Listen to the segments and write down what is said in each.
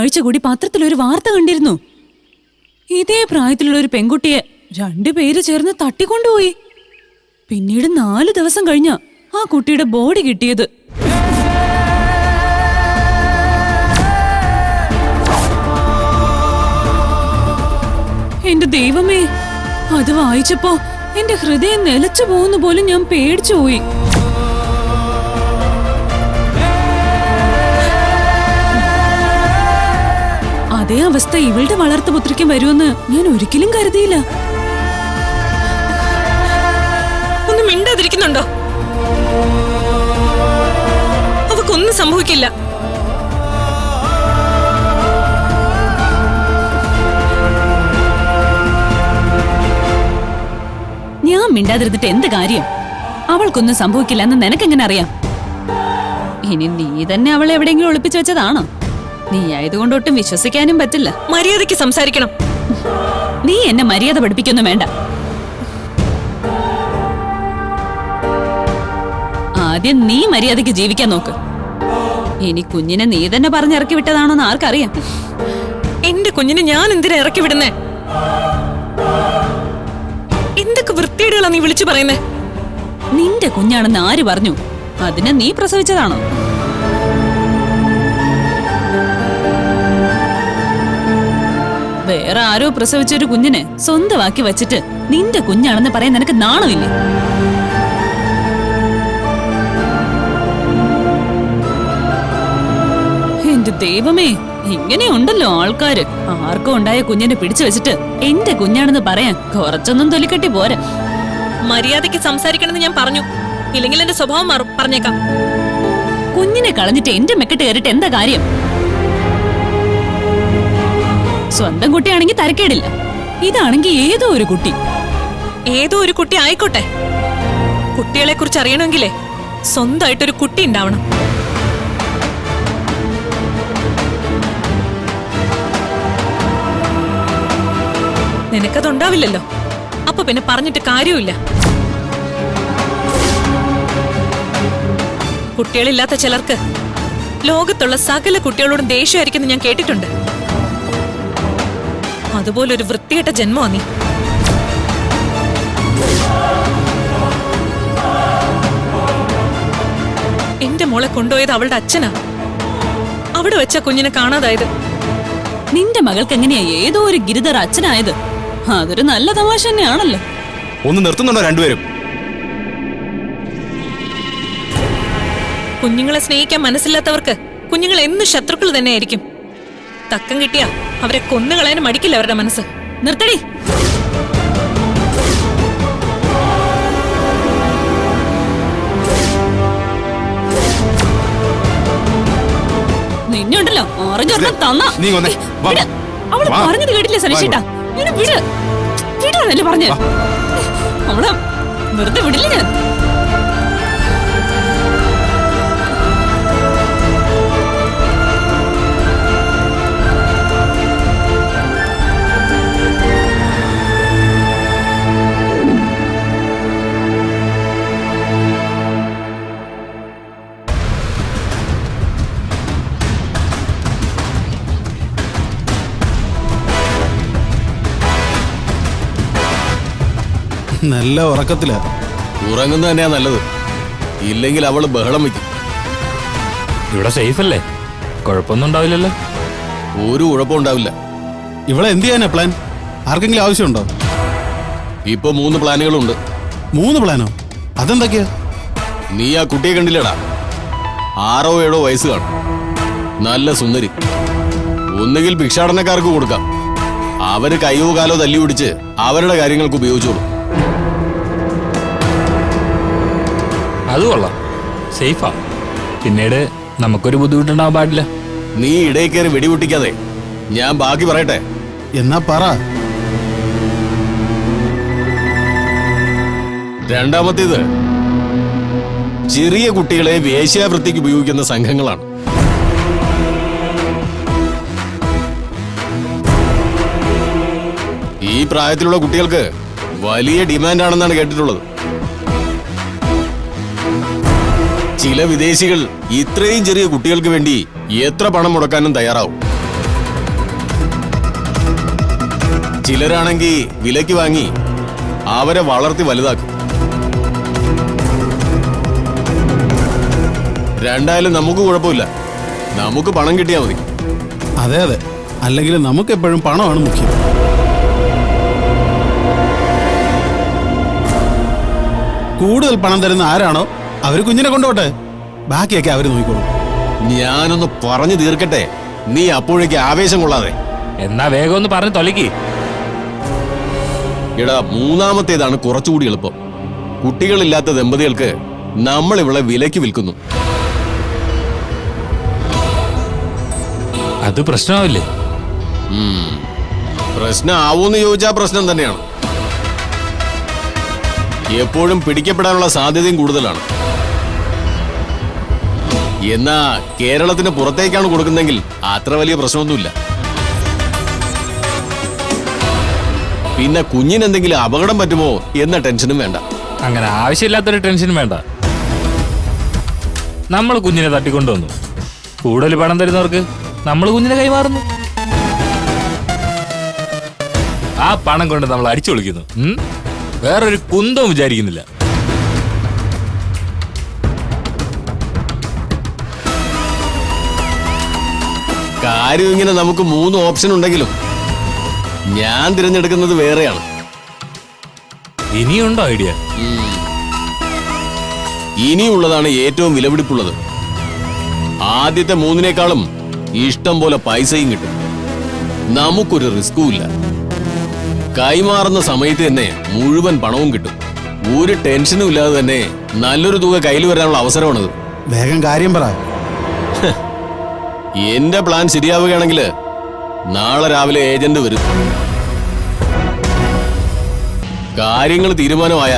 ആഴ്ച കൂടി പത്രത്തിൽ ഒരു വാർത്ത കണ്ടിരുന്നു. ഇതേ പ്രായത്തിലുള്ള ഒരു പെൺകുട്ടിയെ രണ്ടുപേര് ചേർന്ന് തട്ടിക്കൊണ്ടുപോയി. പിന്നീട് നാല് ദിവസം കഴിഞ്ഞ ആ കുട്ടിയുടെ ബോഡി കിട്ടിയത്. എന്റെ ദൈവമേ അത് വായിച്ചപ്പോ എന്റെ ഹൃദയം നിലച്ചു പോകുന്ന പോലും ഞാൻ പേടിച്ചു പോയി. അതേ അവസ്ഥ ഇവളുടെ വളർത്തുപുത്രിക്കും വരുമെന്ന് ഞാൻ ഒരിക്കലും കരുതിയില്ല. ഒന്ന് മിണ്ടാതിരിക്കുന്നുണ്ടോ? അവക്കൊന്നും സംഭവിക്കില്ല. ഞാൻ മിണ്ടാതിരുന്നിട്ട് എന്ത് കാര്യം? അവൾക്കൊന്നും സംഭവിക്കില്ല എന്ന് നിനക്കെങ്ങനെ അറിയാം? ഇനി നീ തന്നെ അവളെ എവിടെയെങ്കിലും ഒളിപ്പിച്ചു വെച്ചതാണോ? നീ ആയതുകൊണ്ട് ഒട്ടും വിശ്വസിക്കാനും പറ്റില്ല. മര്യാദയ്ക്ക് സംസാരിക്കണം. നീ എന്നെ മര്യാദ പഠിപ്പിക്കൊന്നും വേണ്ട. ആദ്യം നീ മര്യാദയ്ക്ക് ജീവിക്കാൻ നോക്ക്. ഇനി കുഞ്ഞിനെ നീ തന്നെ പറഞ്ഞിറക്കി വിട്ടതാണോന്ന് ആർക്കറിയാം. എന്റെ കുഞ്ഞിനെ ഞാൻ എന്തിനാ ഇറക്കി വിടുന്നേ? എന്തൊക്കെ വൃത്തിയേടുകളാ നീ വിളിച്ചു പറയുന്നേ? നിന്റെ കുഞ്ഞാണെന്ന് ആര് പറഞ്ഞു? അതിനെ നീ പ്രസവിച്ചതാണോ? വേറെ ആരോ പ്രസവിച്ച ഒരു കുഞ്ഞിനെ സ്വന്തമാക്കി വെച്ചിട്ട് നിന്റെ കുഞ്ഞാണെന്ന് പറയാൻ നിനക്ക് നാണമില്ലേ? എന്റെ ദൈവമേ ഇങ്ങനെയുണ്ടല്ലോ ആൾക്കാര്. ആർക്കും ഉണ്ടായ കുഞ്ഞിനെ പിടിച്ചു വെച്ചിട്ട് എന്റെ കുഞ്ഞാണെന്ന് പറയാൻ കുറച്ചൊന്നും തൊലിക്കെട്ടി പോരാ. മര്യാദയ്ക്ക് സംസാരിക്കണമെന്ന് ഞാൻ പറഞ്ഞു. ഇല്ലെങ്കിൽ എന്റെ സ്വഭാവം മാറും. പറഞ്ഞേക്കാം. കുഞ്ഞിനെ കളഞ്ഞിട്ട് എന്റെ മെക്കെട്ട് കയറിട്ട് എന്താ കാര്യം? സ്വന്തം കുട്ടിയാണെങ്കിൽ തരക്കേടില്ല. ഇതാണെങ്കിൽ ഏതോ ഒരു കുട്ടി. ഏതോ ഒരു കുട്ടി ആയിക്കോട്ടെ. കുട്ടികളെ കുറിച്ച് അറിയണമെങ്കിലേ സ്വന്തമായിട്ടൊരു കുട്ടി ഉണ്ടാവണം. നിനക്കതുണ്ടാവില്ലല്ലോ. അപ്പൊ പിന്നെ പറഞ്ഞിട്ട് കാര്യമില്ല കുട്ടികളില്ലാത്ത ചിലർക്ക് ലോകത്തുള്ള സകല കുട്ടികളോടും ദേഷ്യമായിരിക്കുന്നു ഞാൻ കേട്ടിട്ടുണ്ട്. അതുപോലൊരു വൃത്തികെട്ട ജന്മമാ നീ എന്റെ മോളെ കൊണ്ടുപോയത് അവളുടെ അച്ഛനാ. അവിടെ വെച്ച കുഞ്ഞിനെ കാണാതായത്. നിന്റെ മകൾക്ക് എങ്ങനെയാ ഏതോ ഒരു ഗിരിധർ അച്ഛനായത്? അതൊരു നല്ല തമാശ തന്നെയാണല്ലോ. ഒന്ന് നിർത്തുന്നുണ്ടോ രണ്ടുപേരും? കുഞ്ഞുങ്ങളെ സ്നേഹിക്കാൻ മനസ്സില്ലാത്തവർക്ക് കുഞ്ഞുങ്ങൾ എന്നും ശത്രുക്കൾ തന്നെയായിരിക്കും. തക്കം കിട്ടിയ അവരെ കൊന്നുകളയാനും മടിക്കില്ല അവരുടെ മനസ്സ്. നിർത്തടി. നിന്നുണ്ടല്ലോ. ഓറഞ്ച് തന്ന. അവൾ. പറഞ്ഞത് കേട്ടില്ലേ സനീഷേട്ടാ. വിട്. വിടാനല്ലേ പറഞ്ഞേ അവളെ വെറുതെ വിടില്ല ഞാൻ. നല്ല ഉറക്കത്തില. ഉറങ്ങുന്നത് തന്നെയാ നല്ലത്. ഇല്ലെങ്കിൽ അവൾ ബഹളം വയ്ക്കും ഇവിടെ സേഫ് അല്ലേ കുഴപ്പമൊന്നും ഉണ്ടാവില്ലല്ലോ. ഒരു കുഴപ്പം ഉണ്ടാവില്ല. ഇവിടെ എന്ത് ചെയ്യാനാ പ്ലാൻ ആർക്കെങ്കിലും ആവശ്യമുണ്ടോ? ഇപ്പൊ മൂന്ന് പ്ലാനുകളുണ്ട്. മൂന്ന് പ്ലാനോ? അതെന്തൊക്കെയാ? നീ ആ കുട്ടിയെ കണ്ടില്ലടാ. ആറോ ഏഴോ വയസ്സ് കാണും. നല്ല സുന്ദരി. ഒന്നുകിൽ ഭിക്ഷാടനക്കാർക്ക് കൊടുക്കാം. അവർ കയ്യോ കാലോ തല്ലി പിടിച്ച് അവരുടെ കാര്യങ്ങൾക്ക് ഉപയോഗിച്ചോളൂ. അത് കൊള്ളാം. സേഫാ. പിന്നീട് നമുക്കൊരു ബുദ്ധിമുട്ടുണ്ടാവാൻ പാടില്ല. നീ ഇടയിൽ കയറി വെടിപൊട്ടിക്കാതെ. ഞാൻ ബാക്കി പറയട്ടെ. എന്നാ പറ. രണ്ടാമത്തേത് ചെറിയ കുട്ടികളെ വേശ്യാവൃത്തിക്ക് ഉപയോഗിക്കുന്ന സംഘങ്ങളാണ്. ഈ പ്രായത്തിലുള്ള കുട്ടികൾക്ക് വലിയ ഡിമാൻഡ് ആണെന്നാണ് കേട്ടിട്ടുള്ളത്. ചില വിദേശികൾ ഇത്രയും ചെറിയ കുട്ടികൾക്ക് വേണ്ടി എത്ര പണം മുടക്കാനും തയ്യാറാവും. ചിലരാണെങ്കിൽ വിലയ്ക്ക് വാങ്ങി അവരെ വളർത്തി വലുതാക്കും. രണ്ടായാലും നമുക്ക് കുഴപ്പമില്ല. നമുക്ക് പണം കിട്ടിയാൽ മതി. അതെ അതെ. അല്ലെങ്കിൽ നമുക്ക് എപ്പോഴും പണമാണ് മുഖ്യം. കൂടുതൽ പണം തരുന്ന ആരാണോ അവർ കുഞ്ഞിനെ കൊണ്ടുപോട്ടെ. ബാക്കിയൊക്കെ അവർ നോക്കിക്കോളും. ഞാനൊന്ന് പറഞ്ഞു തീർക്കട്ടെ. നീ അപ്പോഴേക്ക് ആവേശം കൊള്ളാതെ. എന്നാ വേഗം ഒന്ന് പറഞ്ഞു തൊലക്കി. എടാ മൂന്നാമത്തേതാണ് കുറച്ചുകൂടി എളുപ്പം. കുട്ടികളില്ലാത്ത ദമ്പതികൾക്ക് നമ്മൾ ഇവളെ വിലയ്ക്ക് വിൽക്കുന്നു. അത് പ്രശ്നമാവില്ലേ. പ്രശ്നം ആവൂന്ന് ചോദിച്ചാ പ്രശ്നം തന്നെയാണ്. എപ്പോഴും പിടിക്കപ്പെടാനുള്ള സാധ്യതയും കൂടുതലാണ്. എന്നാ കേരളത്തിന് പുറത്തേക്കാണ് കൊടുക്കുന്നതെങ്കിൽ അത്ര വലിയ പ്രശ്നമൊന്നുമില്ല. പിന്നെ കുഞ്ഞിനെന്തെങ്കിലും അപകടം പറ്റുമോ എന്ന ടെൻഷനും വേണ്ട. അങ്ങനെ ആവശ്യമില്ലാത്തൊരു ടെൻഷനും വേണ്ട. നമ്മൾ കുഞ്ഞിനെ തട്ടിക്കൊണ്ടുവന്നു. കൂടുതൽ പണം തരുന്നവർക്ക് നമ്മൾ കുഞ്ഞിനെ കൈമാറുന്നു. ആ പണം കൊണ്ട് നമ്മൾ അടിച്ചു വിളിക്കുന്നു? വേറൊരു കുന്തം വിചാരിക്കുന്നില്ല. കാര്യം ഇങ്ങനെ നമുക്ക് മൂന്ന് ഓപ്ഷൻ ഉണ്ടെങ്കിലും ഞാൻ തിരഞ്ഞെടുക്കുന്നത് വേറെയാണ്. ഇനിയുണ്ടോ ഐഡിയ? ഇനിയുള്ളതാണ് ഏറ്റവും വിലപിടിപ്പുള്ളത്. ആദ്യത്തെ മൂന്നിനേക്കാളും ഇഷ്ടം പോലെ പൈസയും കിട്ടും. നമുക്കൊരു റിസ്കും ഇല്ല. കൈമാറുന്ന സമയത്ത് തന്നെ മുഴുവൻ പണവും കിട്ടും. ഒരു ടെൻഷനും ഇല്ലാതെ തന്നെ നല്ലൊരു തുക കയ്യിൽ വരാനുള്ള അവസരമാണത്. വേഗം കാര്യം പറ. എന്റെ പ്ലാൻ ശരിയാവുകയാണെങ്കിൽ നാളെ രാവിലെ ഏജന്റ് വരും. കാര്യങ്ങൾ തീരുമാനമായ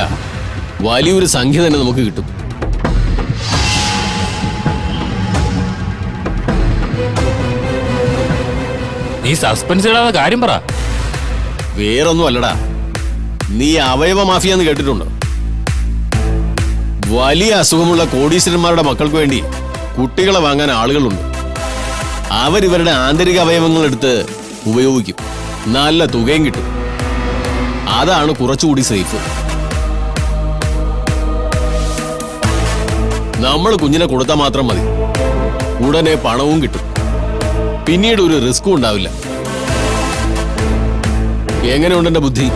വലിയൊരു സംഖ്യ തന്നെ നമുക്ക് കിട്ടും. നീ സസ്പെൻസ് ഇടാതെ കാര്യം പറ. വേറൊന്നും അല്ലടാ നീ അവയവ മാഫിയാന്ന് കേട്ടിട്ടുണ്ടോ. വലിയ അസുഖമുള്ള കോടീശ്വരന്മാരുടെ മക്കൾക്ക് വേണ്ടി കുട്ടികളെ വാങ്ങാൻ ആളുകളുണ്ട്. അവരിവരുടെ ആന്തരിക അവയവങ്ങൾ എടുത്ത് ഉപയോഗിക്കും. നല്ല തുകയും കിട്ടും. അതാണ് കുറച്ചുകൂടി സേഫ്. നമ്മൾ കുഞ്ഞിനെ കൊടുത്താൽ മാത്രം മതി. ഉടനെ പണവും കിട്ടും. പിന്നീട് ഒരു റിസ്ക്കും ഉണ്ടാവില്ല. എങ്ങനെയുണ്ട് എന്റെ ബുദ്ധി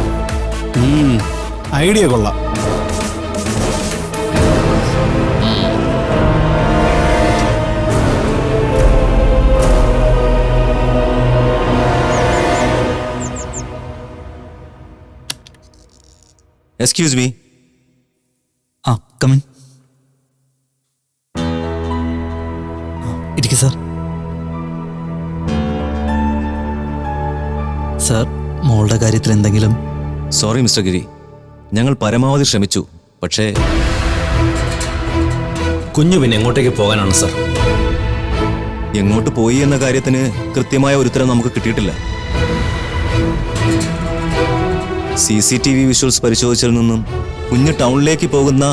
ഐഡിയ കൊള്ളാം. എക്സ്ക്യൂസ് മീ ആ കമിൻ ഇരിക്കും സാർ സാർ മോളുടെ കാര്യത്തിൽ എന്തെങ്കിലും? സോറി മിസ്റ്റർ ഗിരി ഞങ്ങൾ പരമാവധി ശ്രമിച്ചു പക്ഷേ കുഞ്ഞു പിന്നെ എങ്ങോട്ടേക്ക് പോകാനാണ് സർ? എങ്ങോട്ട് പോയി എന്ന കാര്യത്തിന് കൃത്യമായ ഒരു ഉത്തരം നമുക്ക് കിട്ടിയിട്ടില്ല. C C T V visuals പരിശോധിച്ചതിൽ നിന്നും കുഞ്ഞ് ടൗണിലേക്ക് പോകുന്ന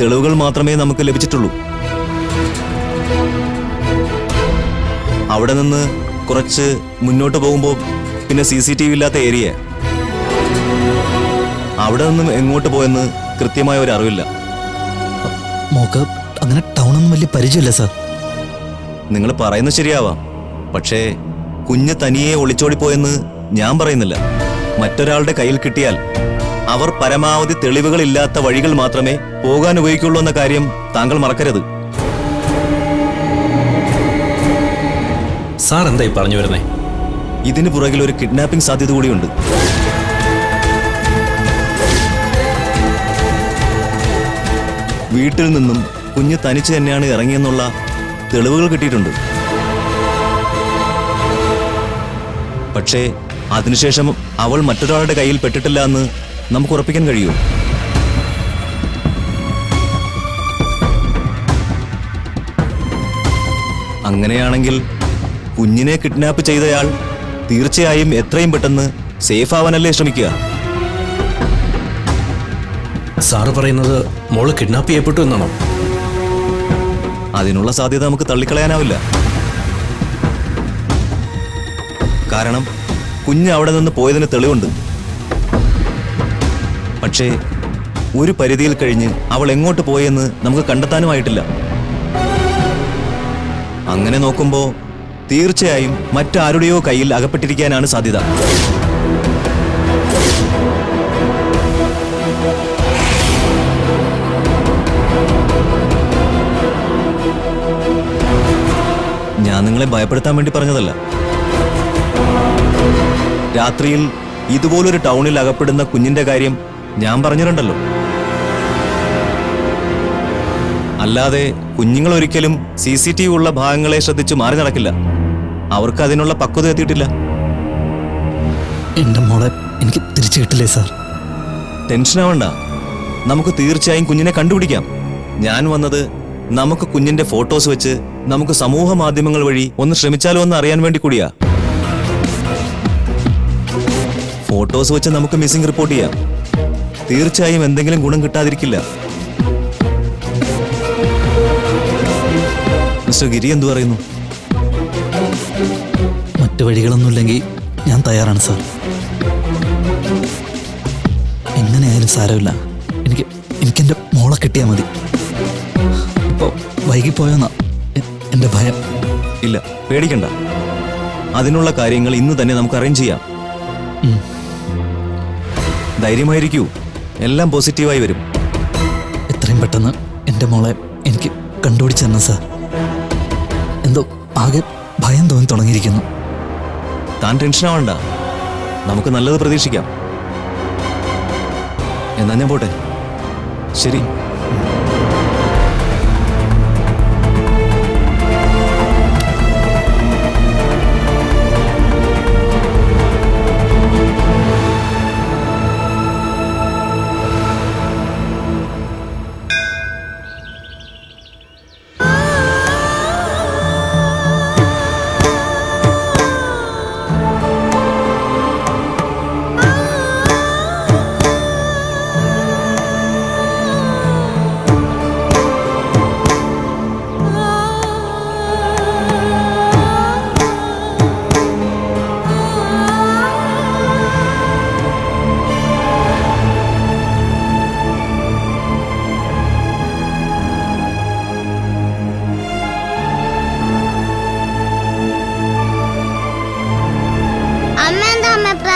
തെളിവുകൾ മാത്രമേ നമുക്ക് ലഭിച്ചിട്ടുള്ളൂ. അവിടെ നിന്ന് കുറച്ച് മുന്നോട്ട് പോകുമ്പോൾ പിന്നെ സി സി ടി വി ഇല്ലാത്ത ഏരിയ. അവിടെ നിന്നും എങ്ങോട്ട് പോയെന്ന് കൃത്യമായ ഒരു അറിവില്ല. മോക്ക് അങ്ങനെ ടൗണൊന്നും വലിയ പരിചയമില്ല സാർ. നിങ്ങൾ പറയുന്നത് ശരിയാവാം. പക്ഷേ കുഞ്ഞ് തനിയെ ഒളിച്ചോടിപ്പോയെന്ന് ഞാൻ പറയുന്നില്ല. മറ്റൊരാളുടെ കയ്യിൽ കിട്ടിയാൽ അവർ പരമാവധി തെളിവുകളില്ലാത്ത വഴികൾ മാത്രമേ പോകാൻ ഉപയോഗിക്കുള്ളൂ എന്ന കാര്യം താങ്കൾ മറക്കരുത്. സാർ എന്തായി പറഞ്ഞു വരുന്നേ? ഇതിന് പുറകിൽ ഒരു കിഡ്നാപ്പിംഗ് സാധ്യത കൂടിയുണ്ട്. വീട്ടിൽ നിന്നും കുഞ്ഞ് തനിച്ച് തന്നെയാണ് ഇറങ്ങിയെന്നുള്ള തെളിവുകൾ കിട്ടിയിട്ടുണ്ട്. പക്ഷേ അതിനുശേഷം അവൾ മറ്റൊരാളുടെ കയ്യിൽ പെട്ടിട്ടില്ല എന്ന് നമുക്ക് ഉറപ്പിക്കാൻ കഴിയൂ അങ്ങനെയാണെങ്കിൽ കുഞ്ഞിനെ കിഡ്നാപ്പ് ചെയ്തയാൾ തീർച്ചയായും എത്രയും പെട്ടെന്ന് സേഫ് ആവാനല്ലേ ശ്രമിക്കുക. സാറ് പറയുന്നത് മോൾ കിഡ്നാപ്പ് ചെയ്യപ്പെട്ടു എന്നാണോ? അതിനുള്ള സാധ്യത നമുക്ക് തള്ളിക്കളയാനാവില്ല. കാരണം കുഞ്ഞ് അവിടെ നിന്ന് പോയതിന് തെളിവുണ്ട്. പക്ഷേ ഒരു പരിധിയിൽ കഴിഞ്ഞ് അവൾ എങ്ങോട്ട് പോയെന്ന് നമുക്ക് കണ്ടെത്താനുമായിട്ടില്ല അങ്ങനെ നോക്കുമ്പോ തീർച്ചയായും മറ്റാരുടെയോ കയ്യിൽ അകപ്പെട്ടിരിക്കാനാണ് സാധ്യത. ഞാൻ നിങ്ങളെ ഭയപ്പെടുത്താൻ വേണ്ടി പറഞ്ഞതല്ല. രാത്രിയിൽ ഇതുപോലൊരു ടൗണിൽ അകപ്പെടുന്ന കുഞ്ഞിന്റെ കാര്യം ഞാൻ പറഞ്ഞിട്ടുണ്ടല്ലോ. അല്ലാതെ കുഞ്ഞുങ്ങൾ ഒരിക്കലും സി സി ടി വി ഉള്ള ഭാഗങ്ങളെ ശ്രദ്ധിച്ച് മാറി നടക്കില്ല. അവർക്ക് അതിനുള്ള പക്വത എത്തിയിട്ടില്ല. എന്റെ മോളെ എനിക്ക് തിരിച്ചു കിട്ടില്ലേ സാർ? ടെൻഷൻ ആവണ്ട. നമുക്ക് തീർച്ചയായും കുഞ്ഞിനെ കണ്ടുപിടിക്കാം. ഞാൻ വന്നത് നമുക്ക് കുഞ്ഞിന്റെ ഫോട്ടോസ് വെച്ച് നമുക്ക് സമൂഹ മാധ്യമങ്ങൾ വഴി ഒന്ന് ശ്രമിച്ചാലോ എന്ന് അറിയാൻ വേണ്ടി കൂടിയാ. ഫോട്ടോസ് വെച്ച് നമുക്ക് മിസ്സിംഗ് റിപ്പോർട്ട് ചെയ്യാം. തീർച്ചയായും എന്തെങ്കിലും ഗുണം കിട്ടാതിരിക്കില്ല. മിസ്റ്റർ ഗിരി എന്തു പറയുന്നു? മറ്റു വഴികളൊന്നുമില്ലെങ്കിൽ ഞാൻ തയ്യാറാണ് സാർ. എങ്ങനെയായാലും സാരമില്ല. എനിക്ക് എനിക്കെന്റെ മോളെ കിട്ടിയാൽ മതി. ഇപ്പോൾ വൈകിപ്പോയെന്നാ എന്റെ ഭയം. ഇല്ല പേടിക്കണ്ട. അതിനുള്ള കാര്യങ്ങൾ ഇന്ന് തന്നെ നമുക്ക് അറേഞ്ച് ചെയ്യാം. ധൈര്യമായിരിക്കൂ. എല്ലാം പോസിറ്റീവായി വരും. എത്രയും പെട്ടെന്ന് എന്റെ മോളെ എനിക്ക് കണ്ടുപിടിച്ചു തന്നെ സാർ. എന്തോ ആകെ ഭയം തോന്നി തുടങ്ങിയിരിക്കുന്നു. താൻ ടെൻഷൻ ആവണ്ട. നമുക്ക് നല്ലത് പ്രതീക്ഷിക്കാം. എന്നാ ഞാൻ പോട്ടെ. ശരി.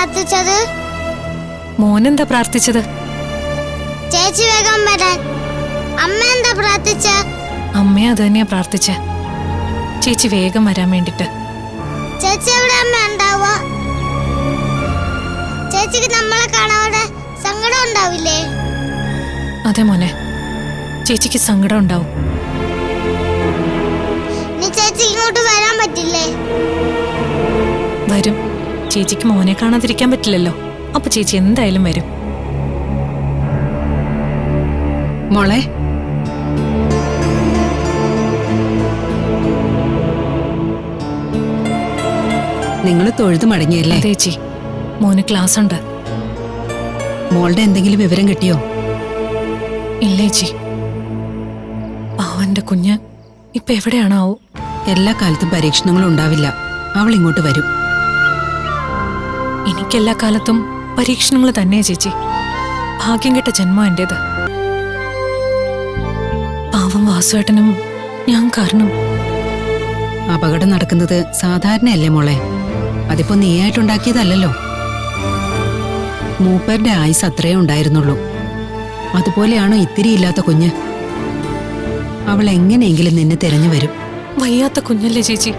പ്രാർത്ഥിച്ചത്? മോനെന്താ പ്രാർത്ഥിച്ചത്? ചേച്ചി വേഗം വരാൻ. അമ്മ എന്താ പ്രാർത്ഥിച്ച? അമ്മ അത് തന്നെയാ പ്രാർത്ഥിച്ച. ചേച്ചി വേഗം വരാൻ വേണ്ടിട്ട്. ചേച്ചി എവിടെ അമ്മ ഉണ്ടാവുക? ചേച്ചിക്ക് നമ്മളെ കാണാതെ സങ്കടം ഉണ്ടാവില്ലേ? അതെ മോനെ. ചേച്ചിക്ക് സങ്കടം ഉണ്ടാവും. നീ ചേച്ചി ഇങ്ങോട്ട് വരാൻ പറ്റില്ലേ? വരും. ചേച്ചിക്ക് മോനെ കാണാതിരിക്കാൻ പറ്റില്ലല്ലോ. അപ്പൊ ചേച്ചി എന്തായാലും വരും. മോളെ. നിങ്ങൾ തൊഴുത് മടങ്ങിയല്ലേ? ചേച്ചി. മോന് ക്ലാസ് ഉണ്ട് മോളുടെ എന്തെങ്കിലും വിവരം കിട്ടിയോ? ഇല്ല ചേച്ചി. പാവന്റെ കുഞ്ഞ് ഇപ്പൊ എവിടെയാണാവോ? എല്ലാ കാലത്തും പരീക്ഷണങ്ങളും ഉണ്ടാവില്ല. അവൾ ഇങ്ങോട്ട് വരും. എനിക്കെല്ലാ കാലത്തും പരീക്ഷണങ്ങൾ തന്നെ ചേച്ചി. ഭാഗ്യം കെട്ട ജന്മം എന്റെത് പാവം വാസുവേട്ടനും ഞാൻ കാരണം. അപകടം നടക്കുന്നത് സാധാരണയല്ലേ മോളെ? അതിപ്പോ നീയായിട്ടുണ്ടാക്കിയതല്ലല്ലോ. മൂപ്പരുടെ ആയുസ് അത്രേ ഉണ്ടായിരുന്നുള്ളൂ. അതുപോലെയാണോ ഇത്തിരി ഇല്ലാത്ത കുഞ്ഞ്? അവൾ എങ്ങനെയെങ്കിലും നിന്നെ തിരഞ്ഞു വരും. വയ്യാത്ത കുഞ്ഞല്ലേ ചേച്ചി.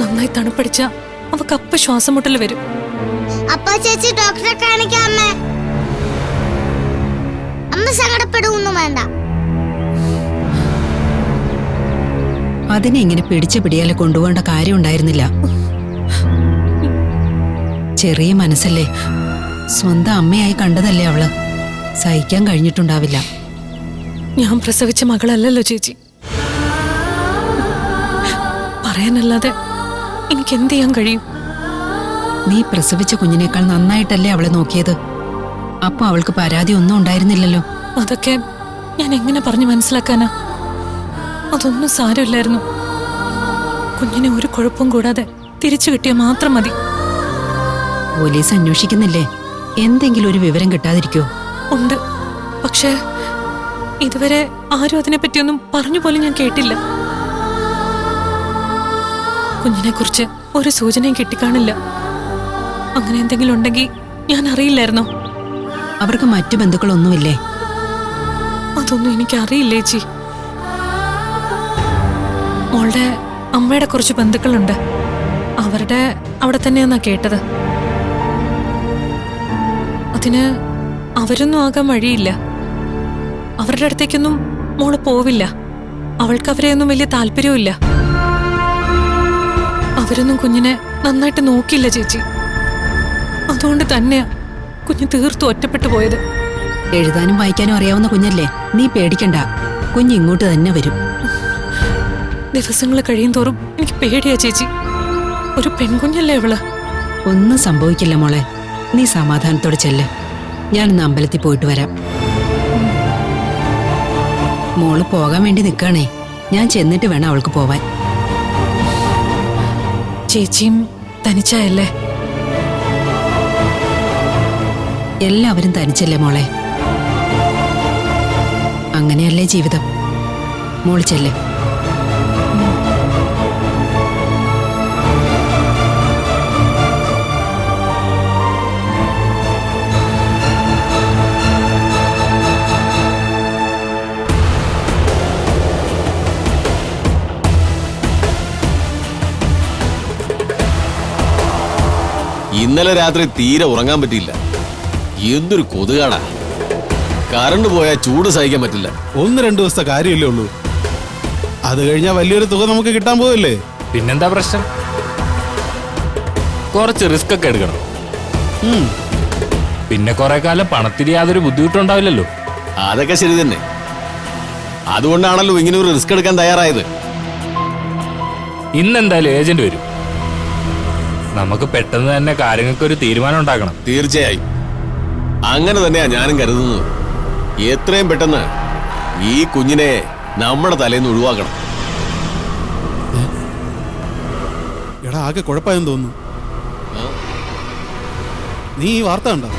നന്നായി തണുപ്പടിച്ച അവ അപ്പ ശ്വാസം മുട്ടൽ വരും. അപ്പൊ ചേച്ചി ഡോക്ടറെ കാണിക്കാം അമ്മ. അമ്മ വേണ്ട. അതിനെ ഇങ്ങനെ പിടിച്ചു പിടിയാലെ കൊണ്ടുപോകേണ്ട കാര്യം ഉണ്ടായിരുന്നില്ല ചെറിയ മനസ്സല്ലേ. സ്വന്തം അമ്മയായി കണ്ടതല്ലേ അവൾ. സഹിക്കാൻ കഴിഞ്ഞിട്ടുണ്ടാവില്ല. ഞാൻ പ്രസവിച്ച മകളല്ലല്ലോ ചേച്ചി. പറയാനല്ലാതെ എനിക്ക് എന്ത് ചെയ്യാൻ കഴിയും? നീ പ്രസവിച്ച കുഞ്ഞിനേക്കാൾ നന്നായിട്ടല്ലേ അവളെ നോക്കിയത്? അപ്പൊ അവൾക്ക് പരാതി ഒന്നും ഉണ്ടായിരുന്നില്ലല്ലോ. അതൊക്കെ ഞാൻ എങ്ങനെ പറഞ്ഞു മനസ്സിലാക്കാനാ? അതൊന്നും സാരമില്ലായിരുന്നു. കുഞ്ഞിനെ ഒരു കുഴപ്പവും കൂടാതെ തിരിച്ചു കിട്ടിയാൽ മാത്രം മതി. പോലീസ് അന്വേഷിക്കുന്നില്ലേ? എന്തെങ്കിലും ഒരു വിവരം കിട്ടാതിരിക്കോ? ഉണ്ട്. പക്ഷേ ഇതുവരെ ആരും അതിനെപ്പറ്റിയൊന്നും പറഞ്ഞു പോലും ഞാൻ കേട്ടില്ല. കുഞ്ഞിനെ കുറിച്ച് ഒരു സൂചനയും കിട്ടിക്കാണില്ല. അങ്ങനെ എന്തെങ്കിലും ഉണ്ടെങ്കിൽ ഞാൻ അറിയില്ലായിരുന്നോ? അവർക്ക് മറ്റു ബന്ധുക്കളൊന്നുമില്ലേ? അതൊന്നും എനിക്ക് അറിയില്ലേ ചേച്ചി. മോളുടെ അമ്മയുടെ കുറച്ച് ബന്ധുക്കളുണ്ട്. അവരുടെ അവിടെ തന്നെയാന്നാ കേട്ടത്. അതിന് അവരൊന്നും ആകാൻ വഴിയില്ല. അവരുടെ അടുത്തേക്കൊന്നും മോൾ പോവില്ല. അവൾക്ക് അവരെയൊന്നും വലിയ താല്പര്യവുമില്ല. അവരൊന്നും കുഞ്ഞിനെ നന്നായിട്ട് നോക്കിയില്ല ചേച്ചി. അതുകൊണ്ട് തന്നെയാ കുഞ്ഞ് തീർത്തും ഒറ്റപ്പെട്ടു പോയത്. എഴുതാനും വായിക്കാനും അറിയാവുന്ന കുഞ്ഞല്ലേ? നീ പേടിക്കണ്ട. കുഞ്ഞ് ഇങ്ങോട്ട് തന്നെ വരും. ദിവസങ്ങൾ കഴിയും തോറും എനിക്ക് പേടിയാ ചേച്ചി. ഒരു പെൺകുഞ്ഞല്ലേ അവൾ? ഒന്നും സംഭവിക്കില്ല മോളെ. നീ സമാധാനത്തോടെ ചെല്ല്. ഞാനിന്ന് അമ്പലത്തിൽ പോയിട്ട് വരാം. മോൾ പോകാൻ വേണ്ടി നിൽക്കണേ ഞാൻ ചെന്നിട്ട് വേണം അവൾക്ക് പോവാൻ. ചേച്ചിയും തനിച്ചായല്ലേ? എല്ലാവരും തനിച്ചല്ലേ മോളെ? അങ്ങനെയല്ലേ ജീവിതം? മോൾ ഇന്നലെ രാത്രി തീരെ ഉറങ്ങാൻ പറ്റിയില്ല. എന്തൊരു കൊതുകാടാ. കറണ്ട് പോയാൽ ചൂട് സഹിക്കാൻ പറ്റില്ല. ഒന്ന് രണ്ടു ദിവസത്തെ കാര്യമല്ലേ ഉള്ളൂ. അത് കഴിഞ്ഞാൽ വലിയൊരു തുക നമുക്ക് കിട്ടാൻ പോകല്ലേ പിന്നെന്താ പ്രശ്നം? കുറച്ച് റിസ്ക് ഒക്കെ എടുക്കണം. പിന്നെ കുറെ കാലം പണത്തിന് യാതൊരു ബുദ്ധിമുട്ടുണ്ടാവില്ലല്ലോ അതൊക്കെ ശരി തന്നെ. അതുകൊണ്ടാണല്ലോ ഇങ്ങനെ ഒരു റിസ്ക് എടുക്കാൻ തയ്യാറായത്. ഇന്നെന്തായാലും ഏജന്റ് വരും. നമുക്ക് പെട്ടെന്ന് തന്നെ കാര്യങ്ങൾക്ക് ഒരു തീരുമാനം ഉണ്ടാക്കണം. തീർച്ചയായും. അങ്ങനെ തന്നെയാ ഞാനും കരുതുന്നത്. എത്രയും പെട്ടെന്ന് ഈ കുഞ്ഞിനെ നമ്മുടെ തലേന്ന് ഒഴിവാക്കണം. എടാ ആകെ കുഴപ്പമായെന്ന് തോന്നുന്നു. നീ ഈ വാർത്ത കണ്ടോ?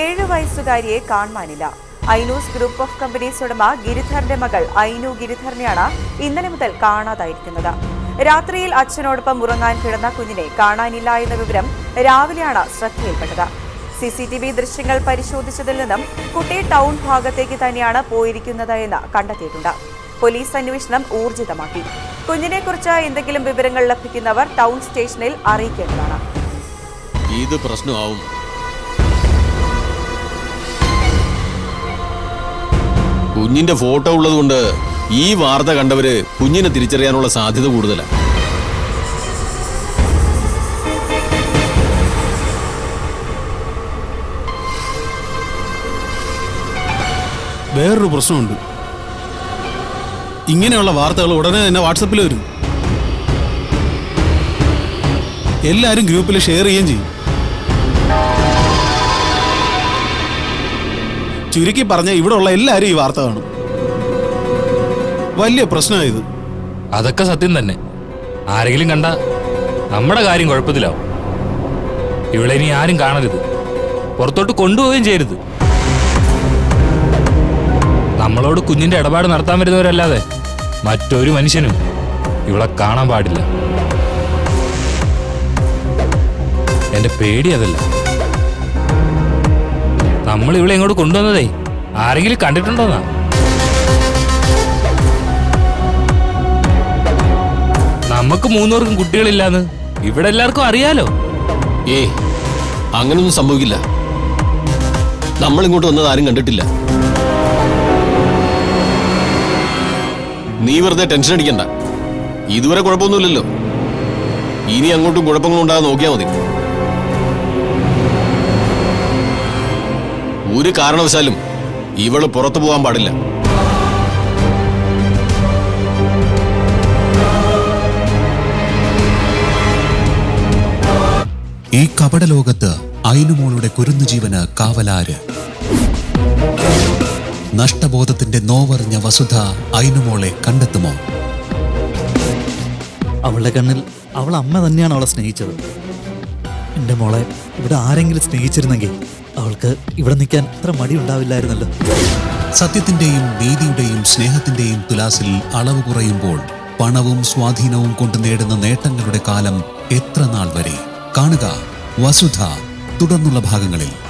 ഏഴു വയസ്സുകാരിയെ കാണാനില്ല ഐനൂസ് ഗ്രൂപ്പ് ഓഫ് കമ്പനീസ് ഉടമ ഗിരിധറിന്റെ മകൾ ഐനു ഗിരിധറിനെയാണ് ഇന്നലെ മുതൽ കാണാതായിരിക്കുന്നത്. രാത്രിയിൽ അച്ഛനോടൊപ്പം ഉറങ്ങാൻ കിടന്ന കുഞ്ഞിനെ കാണാനില്ല എന്ന വിവരം രാവിലെയാണ് ശ്രദ്ധയിൽപ്പെട്ടത്. സി സി ടി വി ദൃശ്യങ്ങൾ പരിശോധിച്ചതിൽ നിന്നും കുട്ടി ടൗൺ ഭാഗത്തേക്ക് തന്നെയാണ് പോയിരിക്കുന്നത് എന്ന് കണ്ടെത്തിയിട്ടുണ്ട്. പോലീസ് അന്വേഷണം ഊർജിതമാക്കി. കുഞ്ഞിനെക്കുറിച്ച് എന്തെങ്കിലും വിവരങ്ങൾ ലഭിക്കുന്നവർ ടൗൺ സ്റ്റേഷനിൽ അറിയിക്കേണ്ടതാണ്. ഇത് പ്രശ്നമാവും. കുഞ്ഞിന്റെ ഫോട്ടോ ഉള്ളതുകൊണ്ട് ഈ വാർത്ത കണ്ടവര് കുഞ്ഞിനെ തിരിച്ചറിയാനുള്ള സാധ്യത കൂടുതലാണ് വേറൊരു പ്രശ്നമുണ്ട്. ഇങ്ങനെയുള്ള വാർത്തകൾ ഉടനെ തന്നെ വാട്സപ്പിൽ വരും. എല്ലാവരും ഗ്രൂപ്പിൽ ഷെയർ ചെയ്യുകയും ചെയ്യും. ചുരുക്കി പറഞ്ഞ ഇവിടെ ഉള്ള എല്ലാവരും ഈ വാർത്ത കാണും. വലിയ പ്രശ്നമായത് അതൊക്കെ സത്യം തന്നെ. ആരെങ്കിലും കണ്ട നമ്മുടെ കാര്യം കുഴപ്പത്തിലാവും. ഇവിടെ ഇനി ആരും കാണരുത്. പുറത്തോട്ട് കൊണ്ടുപോവുകയും ചെയ്യരുത്. നമ്മളോട് കുഞ്ഞിന്റെ ഇടപാട് നടത്താൻ വരുന്നവരല്ലാതെ മറ്റൊരു മനുഷ്യനും ഇവളെ കാണാൻ പാടില്ല. എന്റെ പേടി അതല്ല. നമ്മൾ ഇവിടെ ഇങ്ങോട്ട് കൊണ്ടുവന്നതേ ആരെങ്കിലും കണ്ടിട്ടുണ്ടോന്നാ? നമുക്ക് മൂന്നുപേർക്കും കുട്ടികളില്ലാന്ന്? ഇവിടെ എല്ലാവർക്കും അറിയാലോ. ഏ അങ്ങനൊന്നും സംഭവിക്കില്ല. നമ്മൾ ഇങ്ങോട്ട് വന്നത് ആരും കണ്ടിട്ടില്ല. നീ വെറുതെ ടെൻഷൻ അടിക്കണ്ട. ഇതുവരെ കുഴപ്പമൊന്നുമില്ലല്ലോ. ഇനി അങ്ങോട്ടും കുഴപ്പങ്ങളും ഉണ്ടാകാൻ നോക്കിയാൽ മതി. ഒരു കാരണവശാലും ഇവൾ പുറത്തു പോകാൻ പാടില്ല. ഈ കപടലോകത്ത് അയിനുമോളുടെ കുരുന്നു ജീവന് കാവലാര്? നഷ്ടബോധത്തിന്റെ നോവറിഞ്ഞ വസുധ അയിനുമോളെ കണ്ടെത്തുമോ? അവളുടെ കണ്ണിൽ അവൾ അമ്മ തന്നെയാണ് അവളെ സ്നേഹിച്ചത്. എന്റെ മോളെ ഇവിടെ ആരെങ്കിലും സ്നേഹിച്ചിരുന്നെങ്കിൽ അവൾക്ക് ഇവിടെ നിൽക്കാൻ ഇത്ര മടി ഉണ്ടാവില്ലായിരുന്നല്ലോ സത്യത്തിന്റെയും നീതിയുടെയും സ്നേഹത്തിന്റെയും തുലാസിൽ അളവ് കുറയുമ്പോൾ പണവും സ്വാധീനവും കൊണ്ട് നേടുന്ന നേട്ടങ്ങളുടെ കാലം എത്ര നാൾ വരെ? കാണുക വസുധ തുടർന്നുള്ള ഭാഗങ്ങളിൽ.